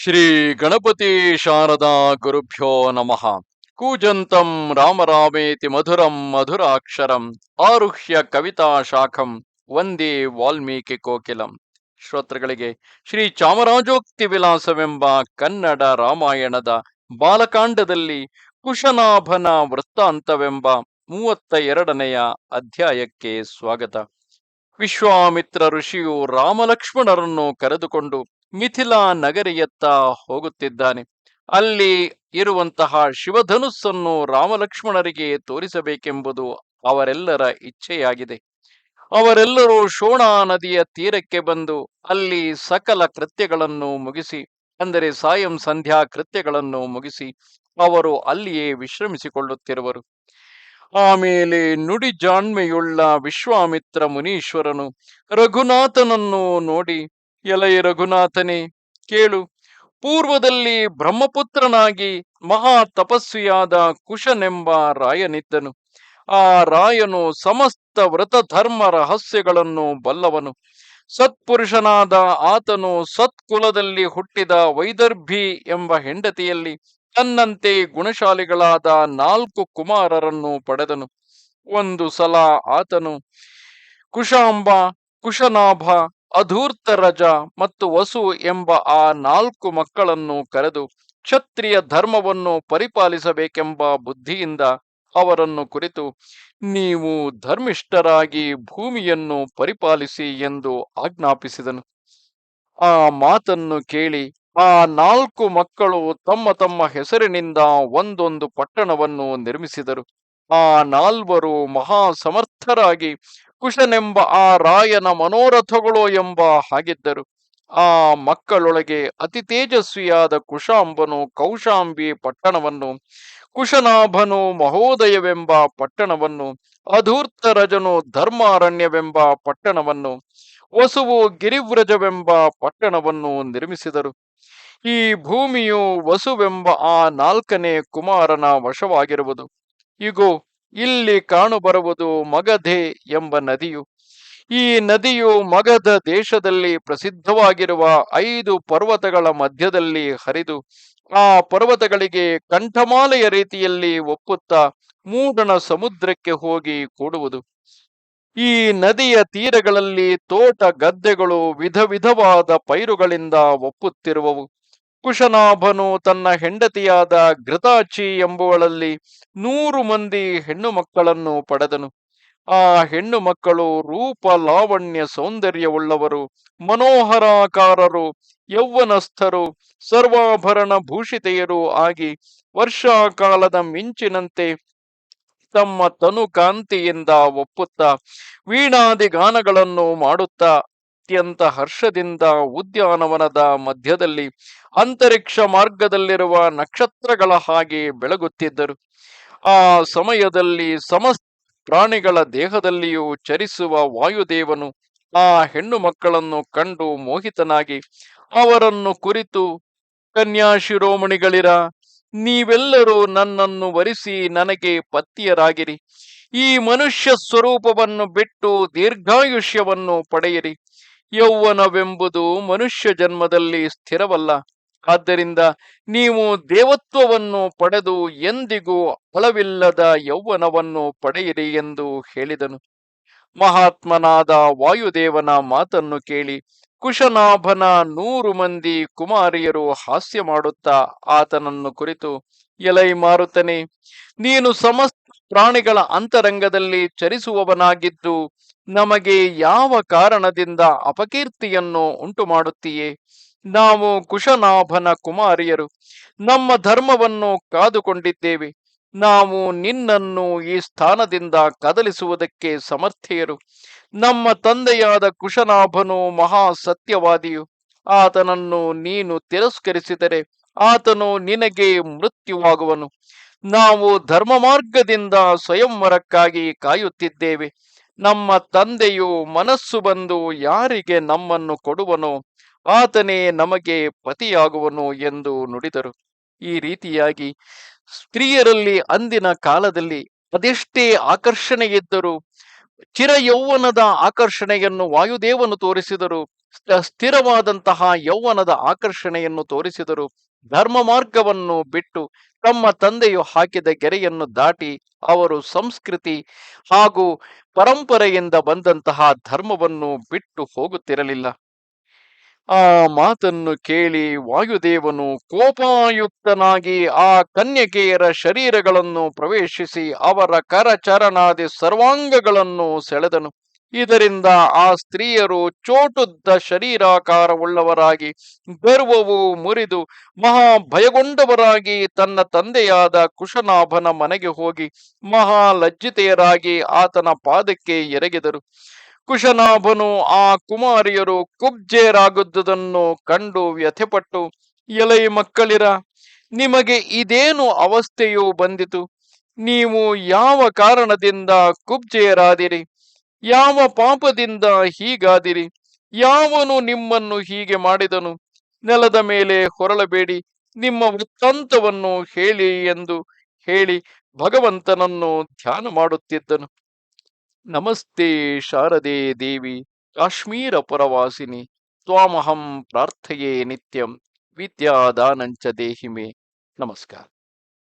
ಶ್ರೀ ಗಣಪತಿ ಶಾರದಾ ಗುರುಭ್ಯೋ ನಮಃ. ಕೂಜಂತಂ ರಾಮರಾಮೇತಿ ಮಧುರಂ ಮಧುರಾಕ್ಷರಂ ಆರುಹ್ಯ ಕವಿತಾ ಶಾಖಂ ವಂದೇ ವಾಲ್ಮೀಕಿ ಕೋಕಿಲಂ. ಶ್ರೋತೃಗಳಿಗೆ ಶ್ರೀ ಚಾಮರಾಜೋಕ್ತಿ ವಿಲಾಸವೆಂಬ ಕನ್ನಡ ರಾಮಾಯಣದ ಬಾಲಕಾಂಡದಲ್ಲಿ ಕುಶನಾಭನ ವೃತ್ತಾಂತವೆಂಬ ಮೂವತ್ತ ಎರಡನೆಯ ಅಧ್ಯಾಯಕ್ಕೆ ಸ್ವಾಗತ. ವಿಶ್ವಾಮಿತ್ರ ಋಷಿಯು ರಾಮಲಕ್ಷ್ಮಣರನ್ನು ಕರೆದುಕೊಂಡು ಮಿಥಿಲಾ ನಗರಿಯತ್ತ ಹೋಗುತ್ತಿದ್ದಾನೆ. ಅಲ್ಲಿ ಇರುವಂತಹ ಶಿವಧನುಸ್ಸನ್ನು ರಾಮಲಕ್ಷ್ಮಣರಿಗೆ ತೋರಿಸಬೇಕೆಂಬುದು ಅವರೆಲ್ಲರ ಇಚ್ಛೆಯಾಗಿದೆ. ಅವರೆಲ್ಲರೂ ಶೋಣಾ ನದಿಯ ತೀರಕ್ಕೆ ಬಂದು ಅಲ್ಲಿ ಸಕಲ ಕೃತ್ಯಗಳನ್ನು ಮುಗಿಸಿ, ಅಂದರೆ ಸಾಯಂ ಸಂಧ್ಯಾ ಕೃತ್ಯಗಳನ್ನು ಮುಗಿಸಿ ಅವರು ಅಲ್ಲಿಯೇ ವಿಶ್ರಮಿಸಿಕೊಳ್ಳುತ್ತಿರುವರು. ಆಮೇಲೆ ನುಡಿ ಜಾಣ್ಮೆಯುಳ್ಳ ವಿಶ್ವಾಮಿತ್ರ ಮುನೀಶ್ವರನು ರಘುನಾಥನನ್ನು ನೋಡಿ ಎಲೈ ರಘುನಾಥನೇ, ಕೇಳು. ಪೂರ್ವದಲ್ಲಿ ಬ್ರಹ್ಮಪುತ್ರನಾಗಿ ಮಹಾ ತಪಸ್ವಿಯಾದ ಕುಶನೆಂಬ ರಾಯನಿದ್ದನು. ಆ ರಾಯನು ಸಮಸ್ತ ವ್ರತ ಧರ್ಮ ರಹಸ್ಯಗಳನ್ನು ಬಲ್ಲವನು. ಸತ್ಪುರುಷನಾದ ಆತನು ಸತ್ಕುಲದಲ್ಲಿ ಹುಟ್ಟಿದ ವೈದರ್ಭಿ ಎಂಬ ಹೆಂಡತಿಯಲ್ಲಿ ತನ್ನಂತೆ ಗುಣಶಾಲಿಗಳಾದ ನಾಲ್ಕು ಕುಮಾರರನ್ನು ಪಡೆದನು. ಒಂದು ಸಲ ಆತನು, ಕುಶಾಂಬ, ಕುಶನಾಭ ಅಧೂರ್ತರಜ ಮತ್ತು ವಸು ಎಂಬ ಆ ನಾಲ್ಕು ಮಕ್ಕಳನ್ನು ಕರೆದು ಕ್ಷತ್ರಿಯ ಧರ್ಮವನ್ನು ಪರಿಪಾಲಿಸಬೇಕೆಂಬ ಬುದ್ಧಿಯಿಂದ ಅವರನ್ನು ಕುರಿತು, ನೀವು ಧರ್ಮಿಷ್ಠರಾಗಿ ಭೂಮಿಯನ್ನು ಪರಿಪಾಲಿಸಿ ಎಂದು ಆಜ್ಞಾಪಿಸಿದನು. ಆ ಮಾತನ್ನು ಕೇಳಿ ಆ ನಾಲ್ಕು ಮಕ್ಕಳು ತಮ್ಮ ತಮ್ಮ ಹೆಸರಿನಿಂದ ಒಂದೊಂದು ಪಟ್ಟಣವನ್ನು ನಿರ್ಮಿಸಿದರು. ಆ ನಾಲ್ವರು ಮಹಾ ಸಮರ್ಥರಾಗಿ ಕುಶನೆಂಬ ಆ ರಾಯನ ಮನೋರಥಗಳು ಎಂಬ ಹಾಗಿದ್ದರು. ಆ ಮಕ್ಕಳೊಳಗೆ ಅತಿ ತೇಜಸ್ವಿಯಾದ ಕುಶಾಂಬನು ಕೌಶಾಂಬಿ ಪಟ್ಟಣವನ್ನು, ಕುಶನಾಭನು ಮಹೋದಯವೆಂಬ ಪಟ್ಟಣವನ್ನು ಅಧೂರ್ತರಜನು ಧರ್ಮಾರಣ್ಯವೆಂಬ ಪಟ್ಟಣವನ್ನು, ವಸುವು ಗಿರಿವ್ರಜವೆಂಬ ಪಟ್ಟಣವನ್ನು ನಿರ್ಮಿಸಿದರು. ಈ ಭೂಮಿಯು ವಸುವೆಂಬ ಆ ನಾಲ್ಕನೇ ಕುಮಾರನ ವಶವಾಗಿರುವುದು. ಇಗೋ ಇಲ್ಲಿ ಕಾಣುಬರುವುದು ಮಗಧೆ ಎಂಬ ನದಿಯು. ಈ ನದಿಯು ಮಗಧ ದೇಶದಲ್ಲಿ ಪ್ರಸಿದ್ಧವಾಗಿರುವ ಐದು ಪರ್ವತಗಳ ಮಧ್ಯದಲ್ಲಿ ಹರಿದು, ಆ ಪರ್ವತಗಳಿಗೆ ಕಂಠಮಾಲೆಯ ರೀತಿಯಲ್ಲಿ ಒಪ್ಪುತ್ತಾ ಮೂಡಣ ಸಮುದ್ರಕ್ಕೆ ಹೋಗಿ ಕೂಡುವುದು. ಈ ನದಿಯ ತೀರಗಳಲ್ಲಿ ತೋಟ ಗದ್ದೆಗಳು ವಿಧ ವಿಧವಾದ ಪೈರುಗಳಿಂದ ಒಪ್ಪುತ್ತಿರುವವು. ಕುಶನಾಭನು ತನ್ನ ಹೆಂಡತಿಯಾದ ಘೃತಾಚಿ ಎಂಬುವಳಲ್ಲಿ ನೂರು ಮಂದಿ ಹೆಣ್ಣು ಮಕ್ಕಳನ್ನು ಪಡೆದನು. ಆ ಹೆಣ್ಣು ಮಕ್ಕಳು ರೂಪ ಲಾವಣ್ಯ ಸೌಂದರ್ಯವುಳ್ಳವರು, ಮನೋಹರಾಕಾರರು, ಯೌವನಸ್ಥರು, ಸರ್ವಾಭರಣ ಭೂಷಿತೆಯರು ಆಗಿ ವರ್ಷಾಕಾಲದ ಮಿಂಚಿನಂತೆ ತಮ್ಮ ತನು ಕಾಂತಿಯಿಂದ ಒಪ್ಪುತ್ತಾ, ವೀಣಾದಿ ಗಾನಗಳನ್ನು ಮಾಡುತ್ತಾ ಅತ್ಯಂತ ಹರ್ಷದಿಂದ ಉದ್ಯಾನವನದ ಮಧ್ಯದಲ್ಲಿ ಅಂತರಿಕ್ಷ ಮಾರ್ಗದಲ್ಲಿರುವ ನಕ್ಷತ್ರಗಳ ಹಾಗೆ ಬೆಳಗುತ್ತಿದ್ದರು. ಆ ಸಮಯದಲ್ಲಿ ಸಮಸ್ತ ಪ್ರಾಣಿಗಳ ದೇಹದಲ್ಲಿಯೂ ಚರಿಸುವ ವಾಯುದೇವನು ಆ ಹೆಣ್ಣು ಮಕ್ಕಳನ್ನು ಕಂಡು ಮೋಹಿತನಾಗಿ, ಅವರನ್ನು ಕುರಿತು ಕನ್ಯಾ ಶಿರೋಮಣಿಗಳಿರ, ನೀವೆಲ್ಲರೂ ನನ್ನನ್ನು ವರಿಸಿ ನನಗೆ ಪತ್ತಿಯರಾಗಿರಿ. ಈ ಮನುಷ್ಯ ಸ್ವರೂಪವನ್ನು ಬಿಟ್ಟು ದೀರ್ಘಾಯುಷ್ಯವನ್ನು ಪಡೆಯಿರಿ. ಯೌವನವೆಂಬುದು ಮನುಷ್ಯ ಜನ್ಮದಲ್ಲಿ ಸ್ಥಿರವಲ್ಲ. ಆದ್ದರಿಂದ ನೀವು ದೇವತ್ವವನ್ನು ಪಡೆದು ಎಂದಿಗೂ ಫಲವಿಲ್ಲದ ಯೌವನವನ್ನು ಪಡೆಯಿರಿ ಎಂದು ಹೇಳಿದನು. ಮಹಾತ್ಮನಾದ ವಾಯುದೇವನ ಮಾತನ್ನು ಕೇಳಿ ಕುಶನಾಭನ ನೂರು ಮಂದಿ ಕುಮಾರಿಯರು ಹಾಸ್ಯ ಮಾಡುತ್ತಾ ಆತನನ್ನು ಕುರಿತು ಎಲೈ ಮಾರುತನೆ ನೀನು ಸಮಸ್ತ ಪ್ರಾಣಿಗಳ ಅಂತರಂಗದಲ್ಲಿ ಚರಿಸುವವನಾಗಿದ್ದು, ನಮಗೆ ಯಾವ ಕಾರಣದಿಂದ ಅಪಕೀರ್ತಿಯನ್ನು ಉಂಟು ಮಾಡುತ್ತೀಯೇ ನಾವು ಕುಶನಾಭನ ಕುಮಾರಿಯರು. ನಮ್ಮ ಧರ್ಮವನ್ನು ಕಾದುಕೊಂಡಿದ್ದೇವೆ. ನಾವು ನಿನ್ನನ್ನು ಈ ಸ್ಥಾನದಿಂದ ಕದಲಿಸುವುದಕ್ಕೆ ಸಮರ್ಥೆಯರು. ನಮ್ಮ ತಂದೆಯಾದ ಕುಶನಾಭನು ಮಹಾ ಸತ್ಯವಾದಿಯು ಆತನನ್ನು ನೀನು ತಿರಸ್ಕರಿಸಿದರೆ ಆತನು ನಿನಗೆ ಮೃತ್ಯುವಾಗುವನು. ನಾವು ಧರ್ಮ ಮಾರ್ಗದಿಂದ ಸ್ವಯಂವರಕ್ಕಾಗಿ ಕಾಯುತ್ತಿದ್ದೇವೆ. ನಮ್ಮ ತಂದೆಯು ಮನಸ್ಸು ಬಂದು ಯಾರಿಗೆ ನಮ್ಮನ್ನು ಕೊಡುವನೋ ಆತನೇ ನಮಗೆ ಪತಿಯಾಗುವನು ಎಂದು ನುಡಿದರು. ಈ ರೀತಿಯಾಗಿ ಸ್ತ್ರೀಯರಲ್ಲಿ ಅಂದಿನ ಕಾಲದಲ್ಲಿ ಅದೆಷ್ಟೇ ಆಕರ್ಷಣೆ ಇದ್ದರೂ ಚಿರ ಯೌವನದ ಆಕರ್ಷಣೆಯನ್ನು ವಾಯುದೇವನು ತೋರಿಸಿದರು. ಸ್ಥಿರವಾದಂತಹ ಯೌವನದ ಆಕರ್ಷಣೆಯನ್ನು ತೋರಿಸಿದರು. ಧರ್ಮ ಮಾರ್ಗವನ್ನು ಬಿಟ್ಟು ತಮ್ಮ ತಂದೆಯು ಹಾಕಿದ ಗೆರೆಯನ್ನು ದಾಟಿ ಅವರು ಸಂಸ್ಕೃತಿ ಹಾಗೂ ಪರಂಪರೆಯಿಂದ ಬಂದಂತಹ ಧರ್ಮವನ್ನು ಬಿಟ್ಟು ಹೋಗುತ್ತಿರಲಿಲ್ಲ. ಆ ಮಾತನ್ನು ಕೇಳಿ ವಾಯುದೇವನು ಕೋಪಾಯುಕ್ತನಾಗಿ ಆ ಕನ್ಯಕೆಯರ ಶರೀರಗಳನ್ನು ಪ್ರವೇಶಿಸಿ ಅವರ ಕರಚರಣಾದಿ ಸರ್ವಾಂಗಗಳನ್ನು ಸೆಳೆದನು. ಇದರಿಂದ ಆ ಸ್ತ್ರೀಯರು ಚೋಟುದ್ದ ಶರೀರಾಕಾರವುಳ್ಳವರಾಗಿ, ಗರ್ವವು ಮುರಿದು ಮಹಾ ಭಯಗೊಂಡವರಾಗಿ ತನ್ನ ತಂದೆಯಾದ ಕುಶನಾಭನ ಮನೆಗೆ ಹೋಗಿ ಮಹಾ ಲಜ್ಜಿತೆಯರಾಗಿ ಆತನ ಪಾದಕ್ಕೆ ಎರಗಿದರು. ಕುಶನಾಭನು ಆ ಕುಮಾರಿಯರು ಕುಬ್ಜೇರಾಗುವುದನ್ನು ಕಂಡು ವ್ಯಥೆಪಟ್ಟು, ಎಲೈ ಮಕ್ಕಳಿರ, ನಿಮಗೆ ಇದೇನು ಅವಸ್ಥೆಯು ಬಂದಿತು? ನೀವು ಯಾವ ಕಾರಣದಿಂದ ಕುಬ್ಜೆಯರಾದಿರಿ? ಯಾವ ಪಾಪದಿಂದ ಹೀಗಾದಿರಿ? ಯಾವನು ನಿಮ್ಮನ್ನು ಹೀಗೆ ಮಾಡಿದನು? ನೆಲದ ಮೇಲೆ ಹೊರಳಬೇಡಿ, ನಿಮ್ಮ ವೃತ್ತಾಂತವನ್ನು ಹೇಳಿ ಎಂದು ಹೇಳಿ ಭಗವಂತನನ್ನು ಧ್ಯಾನ ಮಾಡುತ್ತಿದ್ದನು. ನಮಸ್ತೆ ಶಾರದೆ ದೇವಿ, ಕಾಶ್ಮೀರ ಪುರವಾಸಿನಿ, ತ್ವಾಮಹಂ ಪ್ರಾರ್ಥೆಯೇ ನಿತ್ಯಂ, ವಿದ್ಯಾದಾನಂಚ ದೇಹಿಮೆ. ನಮಸ್ಕಾರ.